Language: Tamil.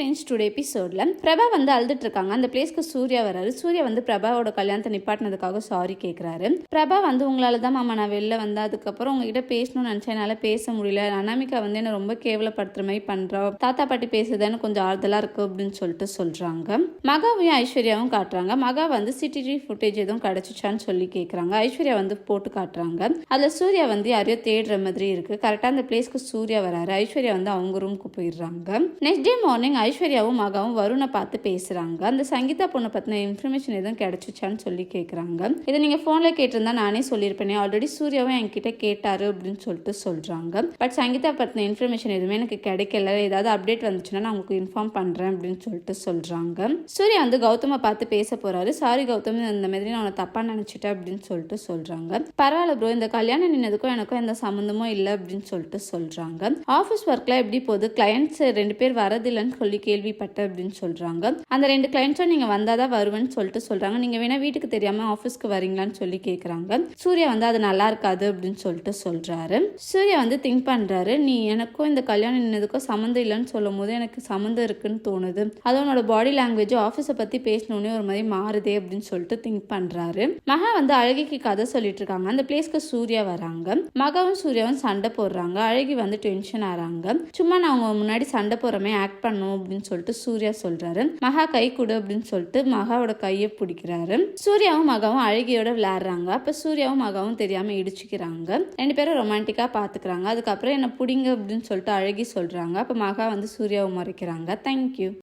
ஃப்ரெண்ட்ஸ் டுடே எபிசோடில் பிரபா வந்து அழுதுட்டு இருக்காங்க. அந்த பிளேஸ்க்கு சூர்யா வராரு. சூர்யா வந்து பிரபாவோட கல்யாணத்தை நிப்பாட்டினதுக்காக சாரி கேட்குறாரு பிரபா வந்து உங்களால தான் மாமா நான் வெளில வந்தேன் அதுக்கப்புறம் உங்ககிட்ட பேசணும்னு நினச்சேன். என்னால் பேச முடியல. அனாமிகா வந்து என்ன ரொம்ப கேவலப்படுத்துற மாதிரி பண்ணுறா தாத்தா பாட்டி பேசுதான்னு கொஞ்சம் ஆறுதலாக இருக்கு அப்படின்னு சொல்லிட்டு சொல்கிறாங்க மகாவையும் ஐஸ்வர்யாவும் காட்டுறாங்க. மகா வந்து சிடிவி ஃபுட்டேஜ் எதுவும் கிடச்சிச்சான்னு சொல்லி கேட்குறாங்க ஐஸ்வர்யா வந்து போட்டு காட்டுறாங்க. அதில் சூர்யா வந்து யாரையோ தேடுற மாதிரி இருக்குது கரெக்டாக அந்த பிளேஸ்க்கு சூர்யா வராரு. ஐஸ்வர்யா வந்து அவங்க ரூமுக்கு போயிடுறாங்க. நெக்ஸ்ட் டே மார்னிங் ஐஸ்வர்யாவும் மகாவும் வருணை பார்த்து பேசுறாங்க. அந்த சங்கீதா பொண்ணை பத்தின இன்ஃபர்மேஷன் எதுவும் கிடைச்சிச்சான்னு சொல்லி கேட்குறாங்க இதை நீங்க ஃபோன்ல கேட்டிருந்தா நானே சொல்லியிருப்பேனே. ஆல்ரெடி சூர்யாவும் என்கிட்ட கேட்டாரு அப்படின்னு சொல்லிட்டு சொல்றாங்க. பட் சங்கீதா பத்தின இன்ஃபர்மேஷன் எதுவுமே எனக்கு கிடைக்கல. ஏதாவது அப்டேட் வந்துச்சுன்னா நான் உங்களுக்கு இன்ஃபார்ம் பண்றேன் அப்படின்னு சொல்லிட்டு சொல்றாங்க. சூர்யா வந்து கௌதமை பார்த்து பேச போறாரு. சாரி கௌதம் இந்த மாதிரி நான் உன்னை தப்பா நினைச்சிட்டேன் அப்படின்னு சொல்லிட்டு சொல்றாங்க. பரவாயில்ல ப்ரோ இந்த கல்யாணம் நின்னதுக்கும் எனக்கும் எந்த சம்மந்தமும் இல்லை அப்படின்னு சொல்லிட்டு சொல்றாங்க. ஆஃபீஸ் ஒர்க்ல எப்படி போகுது? கிளையண்ட்ஸ் ரெண்டு பேர் வரதில்லைன்னு சொல்லி கேள்விப்பட்டேன் அப்படின்னு சொல்றாங்க. அந்த ரெண்டு கிளைண்ட்ஸும் நீங்க வந்தாதான் வருவேன்னு சொல்லிட்டு சொல்றாங்க. நீங்க வேணா வீட்டுக்கு தெரியாம ஆஃபீஸ்க்கு வரீங்களான்னு சொல்லி கேக்குறாங்க. சூர்யா வந்து அது நல்லா இருக்காது அப்படின்னு சொல்லிட்டு சொல்றாரு. சூர்யா வந்து திங்க் பண்றாரு. நீ எனக்கும் இந்த கல்யாணம் நின்னதுக்கும் சம்மந்தம் இல்லைன்னு சொல்லும் போது எனக்கு சம்மந்தம் இருக்குன்னு தோணுது. அது உன்னோட பாடி லாங்குவேஜ் ஆஃபீஸை பத்தி பேசணுன்னே ஒரு மாதிரி மாறுதே அப்படின்னு சொல்லிட்டு திங்க் பண்றாரு. மகா வந்து அழகிக்கு கதை சொல்லிட்டு இருக்காங்க. அந்த பிளேஸ்க்கு சூர்யா வராங்க. மகாவும் சூர்யாவும் சண்டை போடுறாங்க. அழகி வந்து டென்ஷன் ஆறாங்க. சும்மா நான் அவங்க முன்னாடி சண்டை போறமே ஆக்ட் பண்ணும் அப்படின்னு சொல்லிட்டு சூர்யா சொல்றாரு. மகா கை கொடு அப்படின்னு சொல்லிட்டு மகாவோட கையை பிடிக்கிறாரு. சூர்யாவும் மகாவும் அழகியோட விளையாடுறாங்க. அப்ப சூர்யாவும் மகாவும் தெரியாம இடிச்சுக்கிறாங்க. ரெண்டு பேரும் ரொமான்டிக்கா பாத்துக்கிறாங்க. அதுக்கப்புறம் என்ன பிடிங்க அப்படின்னு சொல்லிட்டு அழகி சொல்றாங்க. அப்ப மகா வந்து சூர்யாவை மறைக்கிறாங்க. தேங்க்யூ